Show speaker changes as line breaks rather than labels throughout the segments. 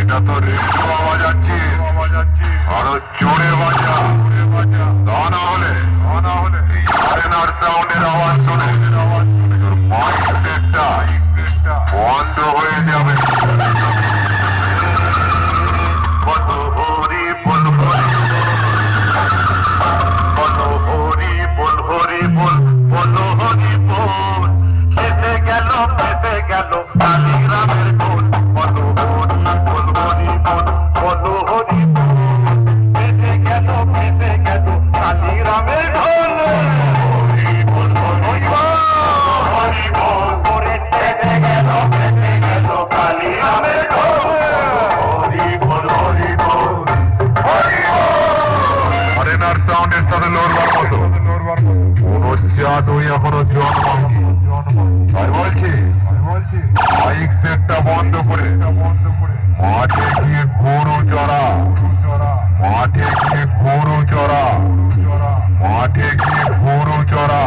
এটা তো রেডিও আওয়াজ আছে আরও জোরে বাজা হলে এই আরেনার সাউন্ডের আওয়াজ শুনে তোর মাইক সেটটা বন্ধ হয়ে যাবে বলো হরি বল হরি বলো হরি বল হরি বল বলো হরি বল খেতে গেল খেতে গেল কালীগ্রামের কোন জাত ওই এখনও মাঠে গিয়ে গরু চড়া গরু চড়া মাঠে গিয়ে গরু চড়া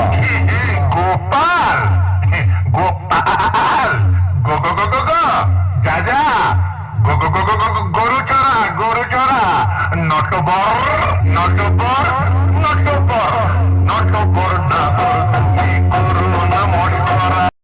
not so far. Not so far.